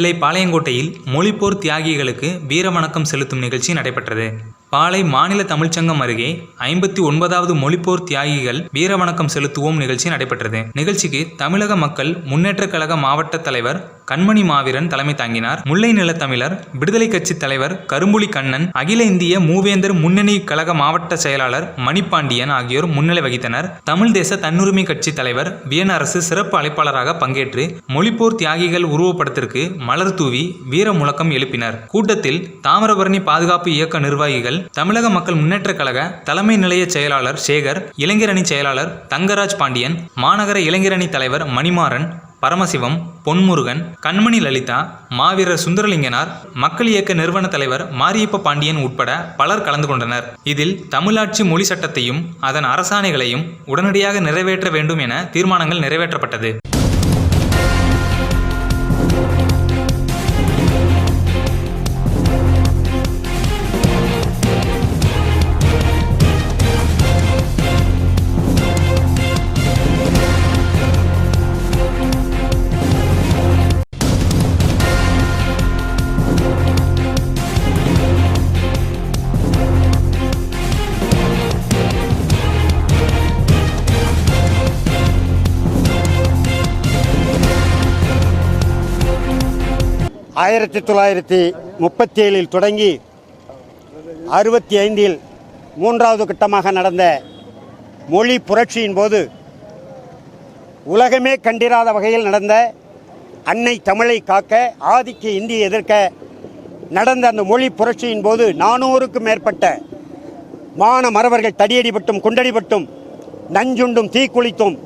நெல்லை பாளையங்கோட்டையில் மொழிப்போர் தியாகிகளுக்கு வீரவணக்கம் செலுத்தும் நிகழ்ச்சி நடைபெற்றது. பாளை மாநில தமிழ்ச்சங்கம் அருகே ஐம்பத்தி ஒன்பதாவது மொழிப்போர் தியாகிகள் வீரவணக்கம் செலுத்துவோம் நிகழ்ச்சி நடைபெற்றது. நிகழ்ச்சிக்கு தமிழக மக்கள் முன்னேற்றக் கழக மாவட்ட தலைவர் கண்மணி மாவீரன் தலைமை தாங்கினார். முல்லை நிலத்தமிழர் விடுதலை கட்சி தலைவர் கரும்புலி கண்ணன் அகில இந்திய மூவேந்தர் முன்னணி கழக மாவட்ட செயலாளர் மணிப்பாண்டியன் ஆகியோர் முன்னிலை வகித்தனர். தமிழ் தேச தன்னுரிமை கட்சி தலைவர் வியனரசு சிறப்பு அழைப்பாளராக பங்கேற்று மொழிப்போர் தியாகிகள் உருவப்படத்திற்கு மலர் தூவி வீர முழக்கம் எழுப்பினர். கூட்டத்தில் தாமிரபரணி பாதுகாப்பு இயக்க நிர்வாகிகள் தமிழக மக்கள் முன்னேற்றக் கழக தலைமை நிலைய செயலாளர் சேகர் இளைஞரணி செயலாளர் தங்கராஜ் பாண்டியன் மாநகர இளைஞரணி தலைவர் மணிமாறன் பரமசிவம் பொன்முருகன் கண்மணி லலிதா மாவீரர் சுந்தரலிங்கனார் மக்கள் இயக்க நிறுவன தலைவர் மாரியப்ப பாண்டியன் உட்பட பலர் கலந்து கொண்டனர். இதில் தமிழாட்சி மொழி சட்டத்தையும் அதன் அரசாணைகளையும் உடனடியாக நிறைவேற்ற வேண்டும் என தீர்மானங்கள் நிறைவேற்றப்பட்டது. ஆயிரத்தி தொள்ளாயிரத்தி முப்பத்தி ஏழில் தொடங்கி அறுபத்தி ஐந்தில் மூன்றாவது கட்டமாக நடந்த மொழி புரட்சியின் போது உலகமே கண்டிராத வகையில் நடந்த அன்னை தமிழை காக்க ஆதிக்க இந்தியை எதிர்க்க நடந்த அந்த மொழி புரட்சியின் போது நானூறுக்கும் மேற்பட்ட மான மறவர்கள் தடியடிபட்டும் குண்டடிபட்டும் நஞ்சுண்டும் தீக்குளித்தும்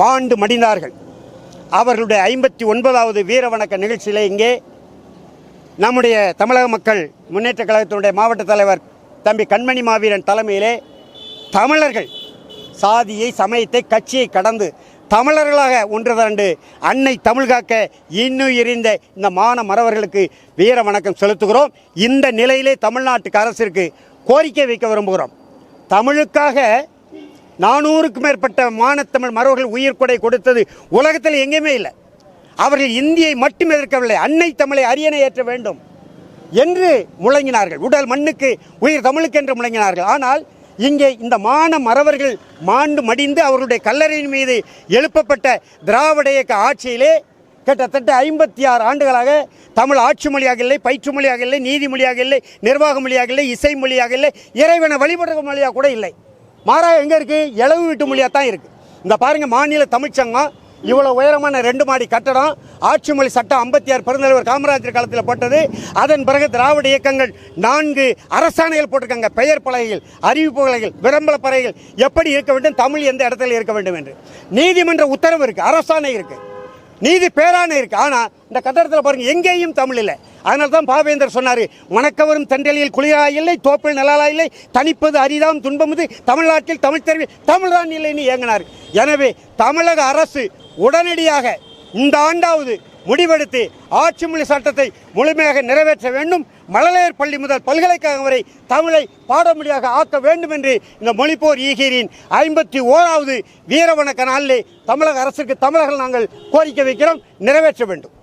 மாண்டு மடிந்தார்கள். அவர்களுடைய ஐம்பத்தி ஒன்பதாவது வீர வணக்க நிகழ்ச்சியிலே இங்கே நம்முடைய தமிழக மக்கள் முன்னேற்ற கழகத்தினுடைய மாவட்ட தலைவர் தம்பி கண்மணி மாவீரன் தலைமையிலே தமிழர்கள் சாதியை சமயத்தை கட்சியை கடந்து தமிழர்களாக ஒன்று திரண்டு அன்னை தமிழ் காக்க இன்னும் எரிந்த இந்த மான மறவர்களுக்கு வீர வணக்கம் செலுத்துகிறோம். இந்த நிலையிலே தமிழ்நாட்டுக்கு அரசிற்கு கோரிக்கை வைக்க விரும்புகிறோம். தமிழுக்காக நானூறுக்கும் மேற்பட்ட மானத்தமிழ் மறவர்கள் உயிர் கொடை கொடுத்தது உலகத்தில் எங்கேயுமே இல்லை. அவர்கள் இந்தியை மட்டும் எதிர்க்கவில்லை அன்னை தமிழை அரியணை ஏற்ற வேண்டும் என்று முழங்கினார்கள். உடல் மண்ணுக்கு உயிர் தமிழுக்கு என்று முழங்கினார்கள். ஆனால் இங்கே இந்த மான மறவர்கள் மாண்டு மடிந்து அவர்களுடைய கல்லறையின் மீது எழுப்பப்பட்ட திராவிட இயக்க ஆட்சியிலே கிட்டத்தட்ட ஐம்பத்தி ஆறு ஆண்டுகளாக தமிழ் ஆட்சி மொழியாக இல்லை பயிற்று மொழியாக இல்லை நீதி மொழியாக இல்லை நிர்வாக மொழியாக இல்லை இசை மொழியாக இல்லை இறைவனை வழிபடுற மொழியாக கூட இல்லை. மாறாக எங்கே இருக்குது இளவு வீட்டு மொழியாக தான் இருக்குது இந்த பாருங்கள் மாநில தமிழ்ச்சங்கம் இவ்வளோ உயரமான ரெண்டு மாடி கட்டடம் ஆட்சி மொழி சட்டம் ஐம்பத்தி ஆறு பெருந்தலைவர் காமராஜர் காலத்தில் போட்டது. அதன் பிறகு திராவிட இயக்கங்கள் நான்கு அரசாணைகள் போட்டிருக்காங்க. பெயர் பலகைகள் அறிவிப்பு பலகைகள் விளம்பர பலகைகள். எப்படி இருக்க வேண்டும் தமிழ் எந்த இடத்துல இருக்க வேண்டும் என்று. நீதிமன்ற உத்தரவு இருக்குது அரசாணை இருக்குது நீதி பேராணை இருக்குது ஆனால் இந்த கட்டடத்தில் பாருங்கள் எங்கேயும் தமிழ் இல்லை. அதனால தான் பாவேந்தர் சொன்னார் மணக்கவரும் தண்டலியில் குளிரா இல்லை தோப்பில் நலாலா இல்லை தனிப்பது அரிதாம் துன்பமுது தமிழ்நாட்டில் தமிழ் தெரிவி தமிழ்தான் இல்லைன்னு இயங்கினார். எனவே தமிழக அரசு உடனடியாக இந்த ஆண்டாவது முடிவெடுத்து ஆட்சி மொழி சட்டத்தை முழுமையாக நிறைவேற்ற வேண்டும். மழலையர் பள்ளி முதல் பல்கலைக்கழகம் வரை தமிழை பாடமொழியாக ஆக்க வேண்டும் என்று இந்த மொழிப்போர் ஈகீரின் ஐம்பத்தி ஓராவது வீரவணக்க நாளிலே தமிழக அரசுக்கு தமிழர்கள் நாங்கள் கோரிக்கை வைக்கிறோம். நிறைவேற்ற வேண்டும்.